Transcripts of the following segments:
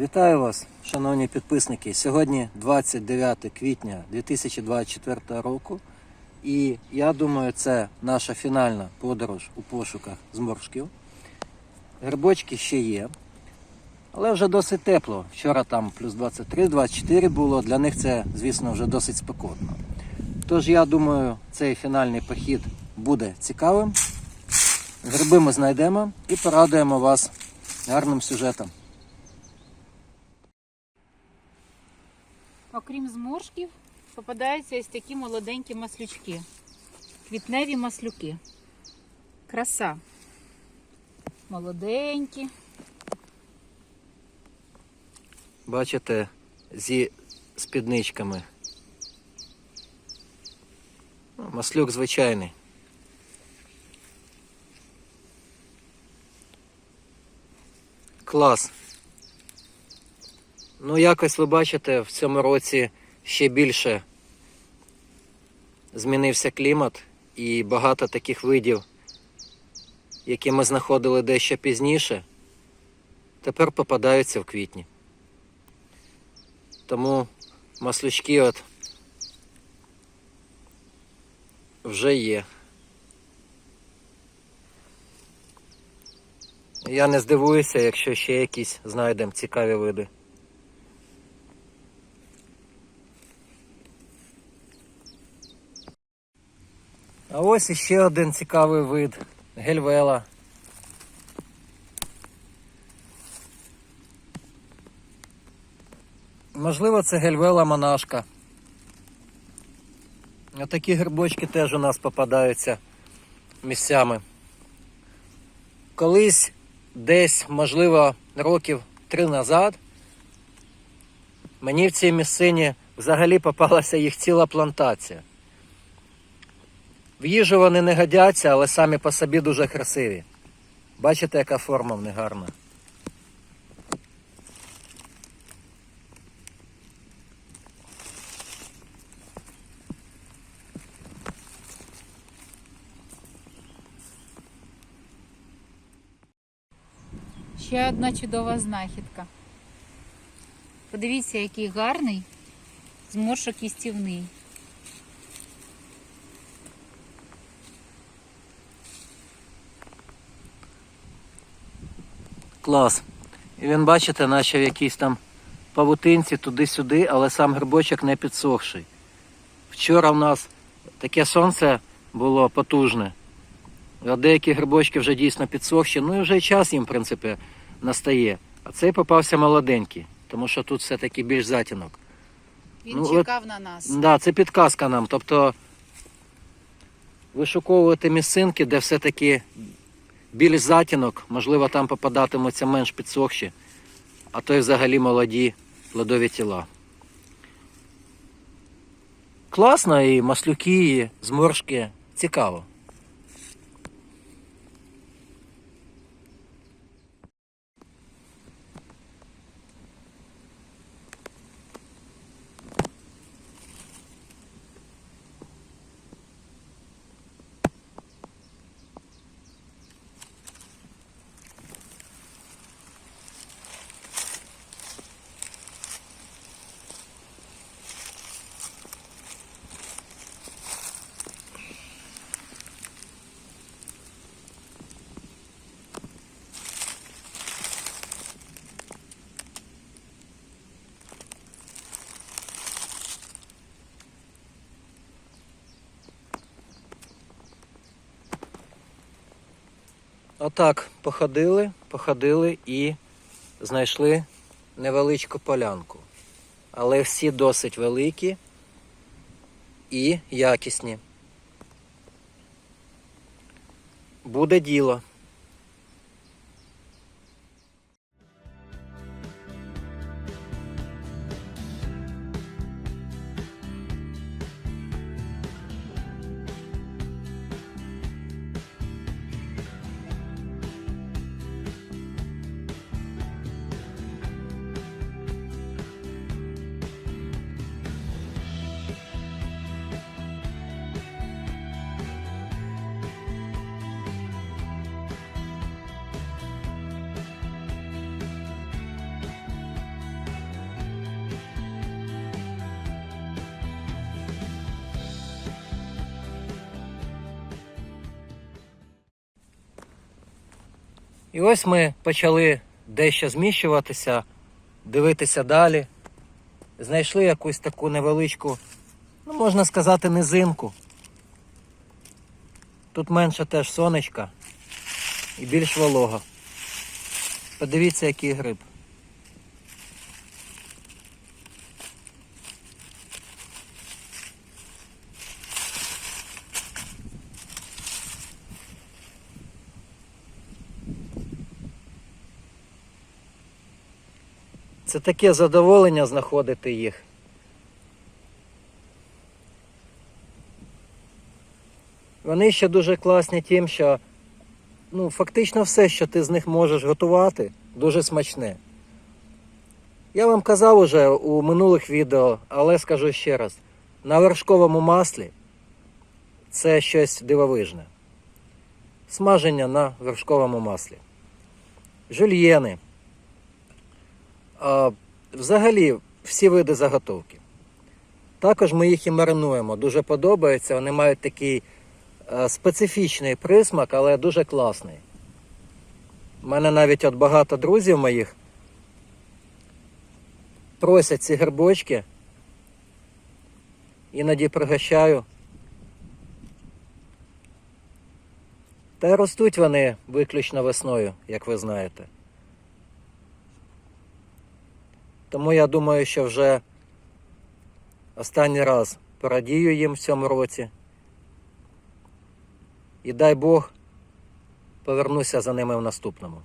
Вітаю вас, шановні підписники. Сьогодні 29 квітня 2024 року. І я думаю, це наша фінальна подорож у пошуках зморшків. Грибочки ще є, але вже досить тепло. Вчора там плюс 23-24 було. Для них це, звісно, вже досить спекотно. Тож я думаю, цей фінальний похід буде цікавим. Гриби ми знайдемо і порадуємо вас гарним сюжетом. Окрім зморшків, попадаються ось такі молоденькі маслючки. Квітневі маслюки. Краса. Молоденькі. Бачите, зі спідничками. Ну, Маслюк звичайний. Клас. Ну, якось ви бачите, в цьому році ще більше змінився клімат і багато таких видів, які ми знаходили дещо пізніше, тепер попадаються в квітні. Тому маслючки от вже є. Я не здивуюся, якщо ще якісь знайдемо цікаві види. А ось іще один цікавий вид гельвела. Можливо, це гельвела монашка. Такі грибочки теж у нас попадаються місцями. Колись десь, можливо, років три назад мені в цій місцині взагалі попалася їх ціла плантація. В їжу вони не годяться, але самі по собі дуже красиві. Бачите, яка форма в них гарна. Ще одна чудова знахідка. Подивіться, який гарний зморшок їстівний. Клас. І він, бачите, наче в якійсь там павутинці туди-сюди, але сам грибочок не підсохший. Вчора в нас таке сонце було потужне. А деякі грибочки вже дійсно підсохші, ну і вже час їм, в принципі, настає. А цей попався молоденький, тому що тут все-таки більш затінок. Він Ну, от- чекав на нас. Да, це підказка нам. Тобто вишуковувати місцинки, де все-таки більш затінок, можливо, там попадатимуться менш підсохші, а то й взагалі молоді плодові тіла. Класно і маслюки, і зморшки. Цікаво. Отак походили, походили і знайшли невеличку полянку. Але всі досить великі і якісні. Буде діло. І ось ми почали дещо зміщуватися, дивитися далі. Знайшли якусь таку невеличку, ну можна сказати, низинку. Тут менше теж сонечка і більш волога. Подивіться, який гриб. Це таке задоволення знаходити їх. Вони ще дуже класні тим, що ну, фактично все, що ти з них можеш готувати, дуже смачне. Я вам казав уже у минулих відео, але скажу ще раз: на вершковому маслі це щось дивовижне. Смаження на вершковому маслі. Жульєни. Взагалі всі види заготовки. Також ми їх і маринуємо. Дуже подобається. Вони мають такий е, специфічний присмак, але дуже класний. У мене навіть от багато друзів моїх просять ці грибочки. Іноді пригощаю. Та й ростуть вони виключно весною, як ви знаєте. Тому я думаю, що вже останній раз порадію їм в цьому році. І дай Бог повернуся за ними в наступному.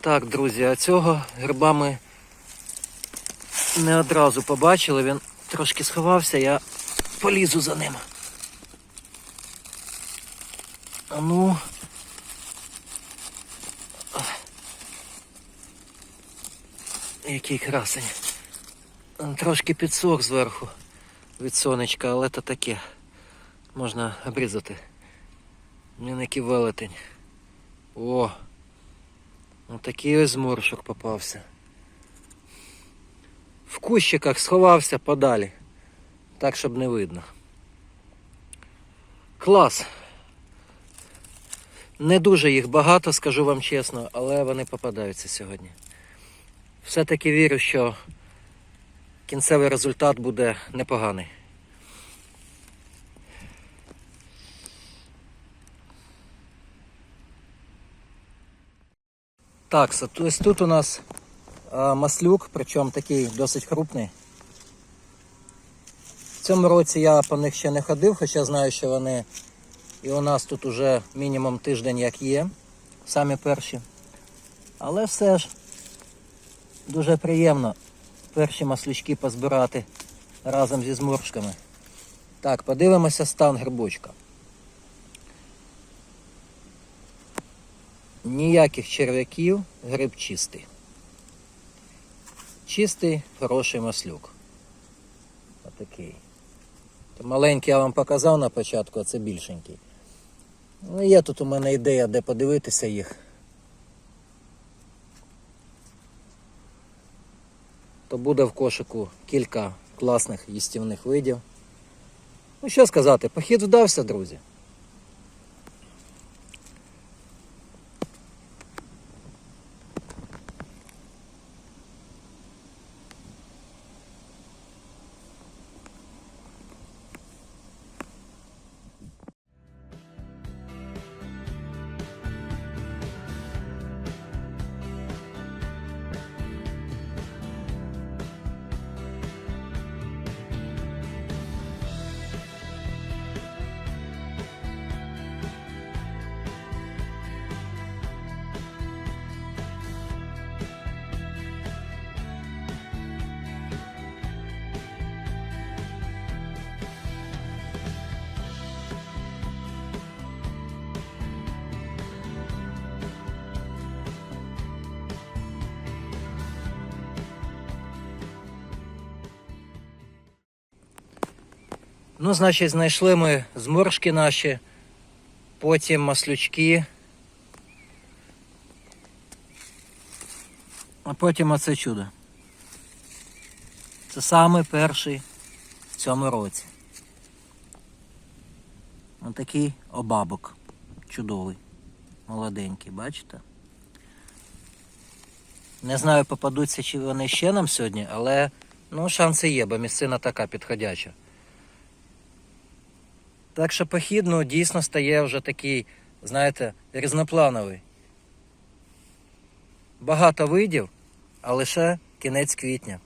Так, друзі, а цього гриба ми не одразу побачили. Він трошки сховався, я полізу за ним. А ну. Який красень. Трошки підсох зверху від сонечка, але то таке. Можна обрізати. Він який велетень. О! Отакий ось зморшок попався. В кущиках сховався подалі. Так, щоб не видно. Клас. Не дуже їх багато, скажу вам чесно, але вони попадаються сьогодні. Все-таки вірю, що кінцевий результат буде непоганий. Так, ось тут у нас маслюк, причому такий досить крупний. В цьому році я по них ще не ходив, хоча знаю, що вони і у нас тут уже мінімум тиждень як є, самі перші. Але все ж дуже приємно перші маслючки позбирати разом зі зморшками. Так, подивимося стан грибочка. Ніяких черв'яків, гриб чистий. Чистий, хороший маслюк. Отакий. Маленький я вам показав на початку, а це більшенький. Ну, є тут у мене ідея, де подивитися їх. То буде в кошику кілька класних їстівних видів. Ну що сказати, похід вдався, друзі. Ну, значить, знайшли ми зморшки наші, потім маслючки. А потім оце чудо. Це саме перший в цьому році. Ось такий обабок. Чудовий. Молоденький, бачите? Не знаю, попадуться чи вони ще нам сьогодні, але ну, шанси є, бо місцина така підходяча. Так що похід ну, дійсно стає вже такий, знаєте, різноплановий. Багато видів, а лише кінець квітня.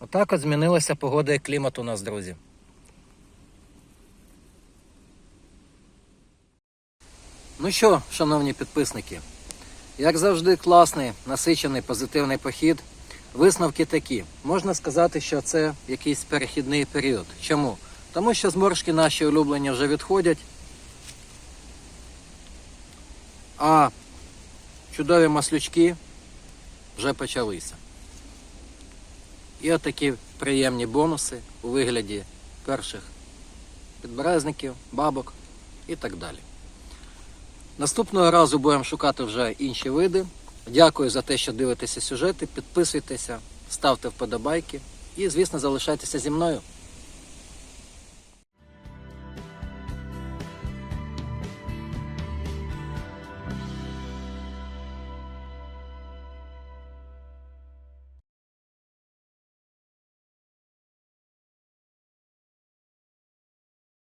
Отак от змінилася погода і клімат у нас, друзі. Ну що, шановні підписники, як завжди, класний, насичений, позитивний похід. Висновки такі. Можна сказати, що це якийсь перехідний період. Чому? Тому що зморшки наші улюблені вже відходять. А чудові маслючки вже почалися. І отакі приємні бонуси у вигляді перших підберезників, бабок і так далі. Наступного разу будемо шукати вже інші види. Дякую за те, що дивитеся сюжети. Підписуйтеся, ставте вподобайки і, звісно, залишайтеся зі мною.